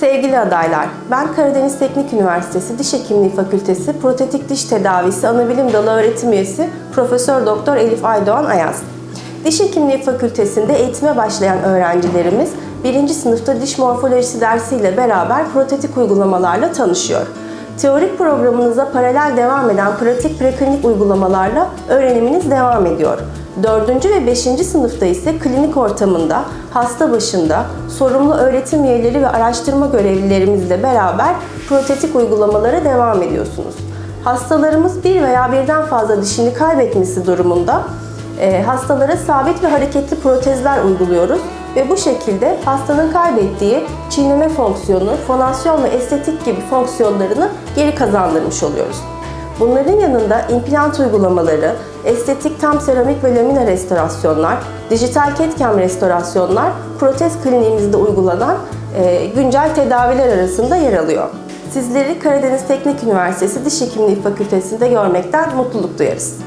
Sevgili adaylar, ben Karadeniz Teknik Üniversitesi Diş Hekimliği Fakültesi Protetik Diş Tedavisi Anabilim Dalı öğretim üyesi Profesör Doktor Elif Aydoğan Ayaz. Diş Hekimliği Fakültesinde eğitime başlayan öğrencilerimiz birinci sınıfta diş morfolojisi dersiyle beraber protetik uygulamalarla tanışıyor. Teorik programınıza paralel devam eden pratik preklinik uygulamalarla öğreniminiz devam ediyor. 4. ve 5. sınıfta ise klinik ortamında, hasta başında, sorumlu öğretim üyeleri ve araştırma görevlilerimizle beraber protetik uygulamalara devam ediyorsunuz. Hastalarımız bir veya birden fazla dişini kaybetmesi durumunda hastalara sabit ve hareketli protezler uyguluyoruz ve bu şekilde hastanın kaybettiği çiğneme fonksiyonu, fonasyon ve estetik gibi fonksiyonlarını geri kazandırmış oluyoruz. Bunların yanında implant uygulamaları, estetik tam seramik ve lamina restorasyonlar, dijital CAD-CAM restorasyonlar protez kliniğimizde uygulanan e, güncel tedaviler arasında yer alıyor. Sizleri Karadeniz Teknik Üniversitesi Diş Hekimliği Fakültesi'nde görmekten mutluluk duyarız.